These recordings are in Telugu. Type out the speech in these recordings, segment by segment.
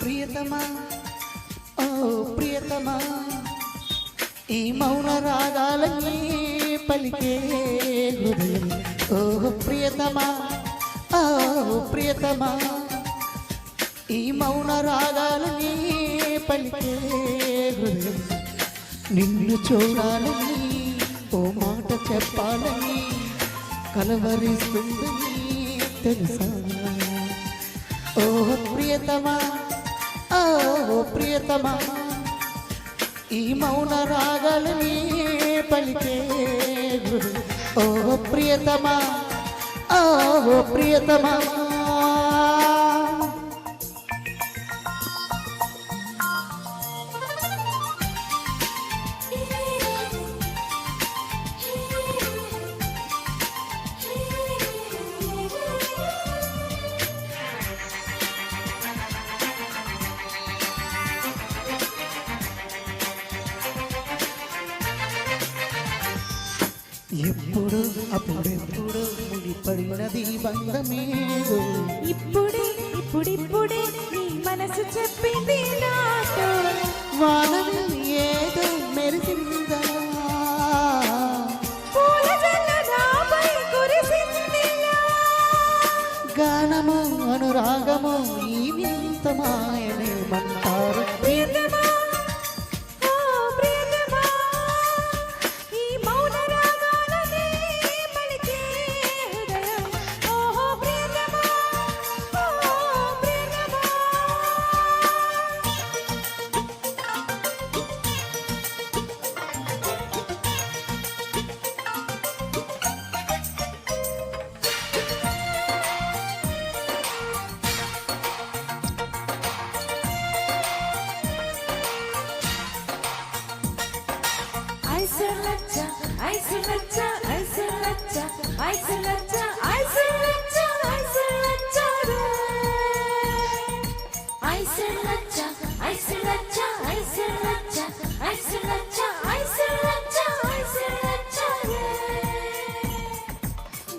ప్రియతమా? ఓ ప్రియతమా ఈ మౌన రాగాలన్నీ పలికే హృదయం. ఓ ప్రియతమా ఓ ప్రియతమా ఈ మౌన రాగాలన్నీ పలికే హృదయం. నిన్ను చూడాలని ఓ మాట చెప్పాలని కలవరిస్తుందని తెలుసా? ఓ ప్రియతమా ఓ ప్రియతమా ఈ మౌన రాగాలని పలికే ఓ ప్రియతమా ఓ ప్రియతమా. ఎప్పుడు అప్పుడెప్పుడు ముడిపడినది బంధమేదో ఇప్పుడే ఇప్పుడిప్పుడే నీ మనసు చెప్పింది నాతో. వానలు ఏదో మెరిసిందా. పూల కురిసిందిలా. గానము అనురాగము ఈ వింత మాయనేమంటారు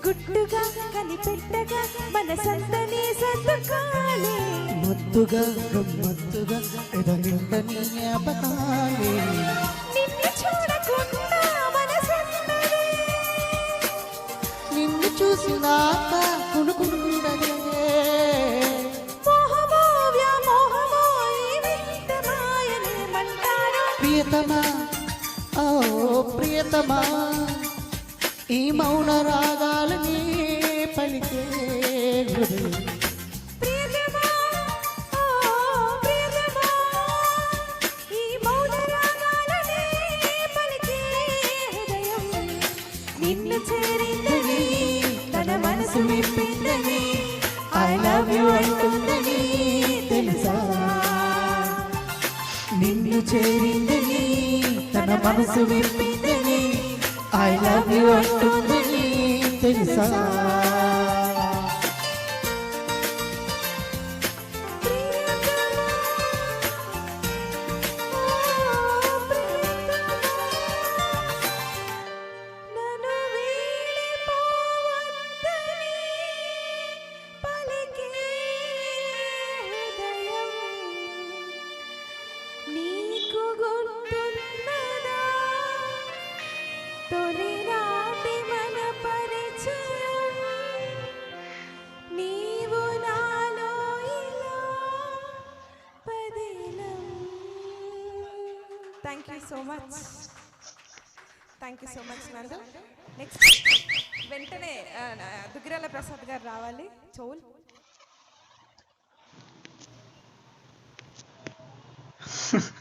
గుట్టుగా కనిపెట్టగా మనసంతని సర్దుకాలే మత్తుగా గమ్మత్తుగా ఎదనిందని జ్ఞాపకాలే. నిన్ను చూసినాక కునుకుండదే ప్రియతమా ఓ ప్రియతమా ఈ మౌన రాగాలని పలికే హృదయం. ప్రియతమా మనసు ఐ లవ్ యు అంటుందని తెలుసా? నిన్ను చేరిందని తన మనసు విప్పిందని ఐ లవ్ యు అంటుందని తెలుసా? Thank you so much thank you so much Nandu next వెంటనే దుగ్గిరాల ప్రసాద్ గారు రావాలి. చౌల్. Ha